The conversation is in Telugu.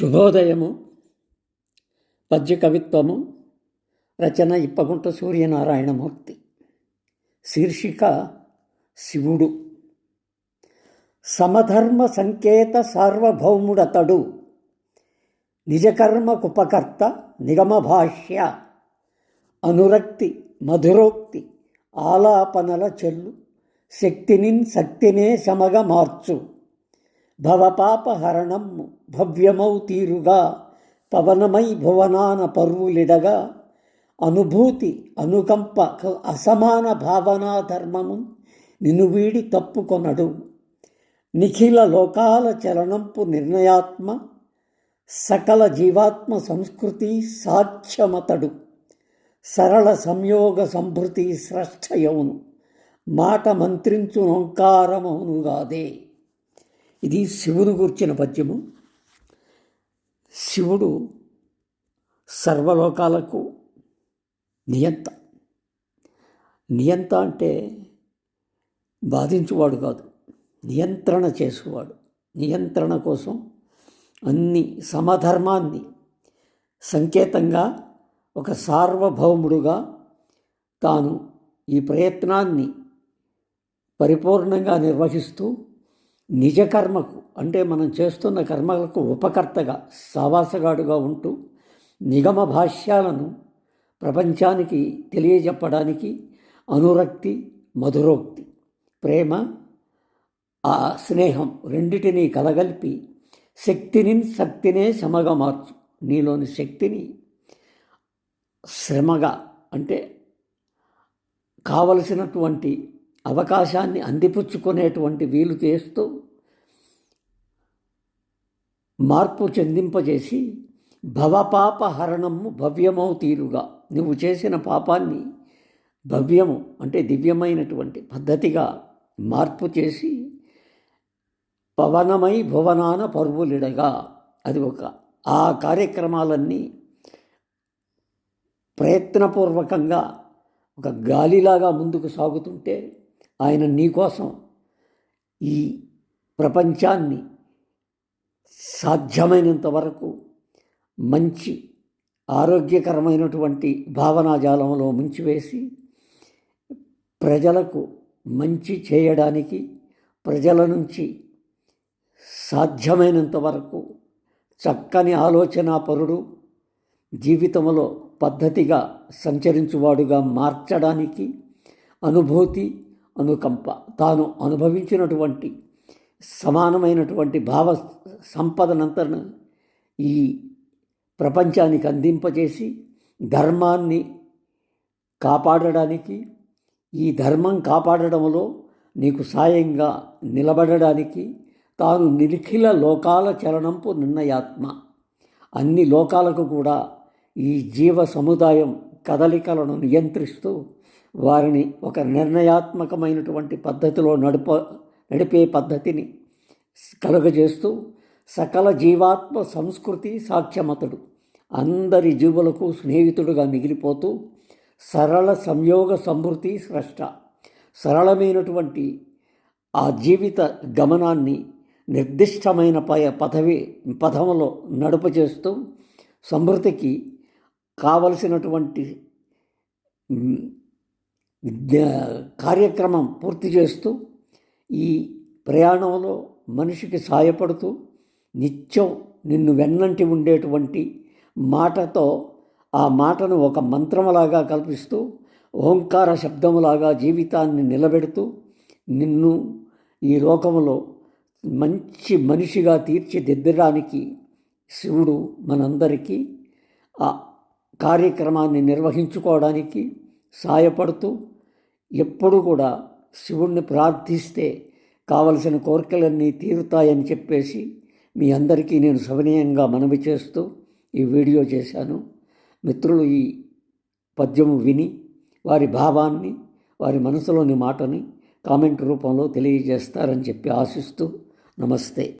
శుభోదయము పద్య కవిత్వము రచన ఇప్పగుంట సూర్యనారాయణమూర్తి. శీర్షిక శివుడు. సమధర్మ సంకేత సార్వభౌముడతడు. నిజకర్మకుపకర్త నిగమ భాష్య. అనురక్తి మధురోక్తి ఆలాపనల చెల్లు. శక్తినిన్ శక్తినే శమగ మార్చు. భవపాపహరణం భవ్యమౌ తీరుగా పవనమై భువనాన పరువులిడగా అనుభూతి అనుకంప అసమాన భావనా ధర్మము నిన్ను వీడి తప్పుకొనడు. నిఖిల లోకాల చలనంపు నిర్ణయాత్మ సకల జీవాత్మ సంస్కృతి సాక్ష్యమతడు సరళ సంయోగ సంభృతి స్రష్టయవును మాట మంత్రించునుంకారమవునుగాదే ఇది శివుని గూర్చిన పద్యము. శివుడు సర్వలోకాలకు నియంత. నియంత అంటే బాధించువాడు కాదు. నియంత్రణ చేసేవాడు. నియంత్రణ కోసం అన్ని సమధర్మాన్ని సంకేతంగా ఒక సార్వభౌముడుగా తాను ఈ ప్రయత్నాన్ని పరిపూర్ణంగా నిర్వహిస్తూ నిజ కర్మకు అంటే మనం చేస్తున్న కర్మలకు ఉపకర్తగా సావాసగాడుగా ఉంటూ నిగమ భాష్యాలను ప్రపంచానికి తెలియజెప్పడానికి అనురక్తి మధురోక్తి ప్రేమ ఆ స్నేహం రెండిటినీ కలగలిపి శక్తిని శక్తినే శ్రమగా మార్చు. నీలోని శక్తిని శ్రమగా అంటే కావలసినటువంటి అవకాశాన్ని అందిపుచ్చుకునేటువంటి వీలు చేస్తూ మార్పు చెందింపజేసి భవపాప హరణము భవ్యమౌ తీరుగా నువ్వు చేసిన పాపాన్ని భవ్యము అంటే దివ్యమైనటువంటి పద్ధతిగా మార్పు చేసి పవనమై భువనాన పరువులిడగా. అది ఒక ఆ కార్యక్రమాలన్నీ ప్రయత్నపూర్వకంగా ఒక గాలిలాగా ముందుకు సాగుతుంటే ఆయన నీకోసం ఈ ప్రపంచాన్ని సాధ్యమైనంత వరకు మంచి ఆరోగ్యకరమైనటువంటి భావనాజాలంలో ముంచివేసి ప్రజలకు మంచి చేయడానికి ప్రజల నుంచి సాధ్యమైనంత వరకు చక్కని ఆలోచనాపరుడు జీవితంలో పద్ధతిగా సంచరించువాడుగా మార్చడానికి అనుభూతి అనుకంప. తాను అనుభవించినటువంటి సమానమైనటువంటి భావ సంపదనంతను ఈ ప్రపంచానికి అందింపజేసి ధర్మాన్ని కాపాడడానికి ఈ ధర్మం కాపాడడంలో నీకు సాయంగా నిలబడడానికి తాను నిఖిల లోకాల చలనంపు నిర్ణయాత్మ. అన్ని లోకాలకు కూడా ఈ జీవ సముదాయం కదలికలను నియంత్రిస్తూ వారిని ఒక నిర్ణయాత్మకమైనటువంటి పద్ధతిలో నడుప నడిపే పద్ధతిని కలుగజేస్తూ సకల జీవాత్మ సంస్కృతి సాక్ష్యమతడు అందరి జీవులకు స్నేహితుడుగా మిగిలిపోతూ సరళ సంయోగ సమృద్ధి స్రష్ట. సరళమైనటువంటి ఆ జీవిత గమనాన్ని నిర్దిష్టమైన పయ పదవి పదములో నడుపు చేస్తూ సమృద్ధికి కావలసినటువంటి విద్యా కార్యక్రమం పూర్తి చేస్తూ ఈ ప్రయాణంలో మనిషికి సాయపడుతూ నిత్యం నిన్ను వెన్నంటి ఉండేటువంటి మాటతో ఆ మాటను ఒక మంత్రములాగా కల్పిస్తూ ఓంకార శబ్దములాగా జీవితాన్ని నిలబెడుతూ నిన్ను ఈ లోకంలో మంచి మనిషిగా తీర్చిదిద్దడానికి శివుడు మనందరికీ ఆ కార్యక్రమాన్ని నిర్వహించుకోవడానికి సాయపడుతూ ఎప్పుడు కూడా శివుణ్ణి ప్రార్థిస్తే కావలసిన కోరికలన్నీ తీరుతాయని చెప్పేసి మీ అందరికీ నేను సవినయంగా మనవి చేస్తూ ఈ వీడియో చేశాను. మిత్రులు ఈ పద్యము విని వారి భావాన్ని వారి మనసులోని మాటని కామెంట్ రూపంలో తెలియజేస్తారని చెప్పి ఆశిస్తూ నమస్తే.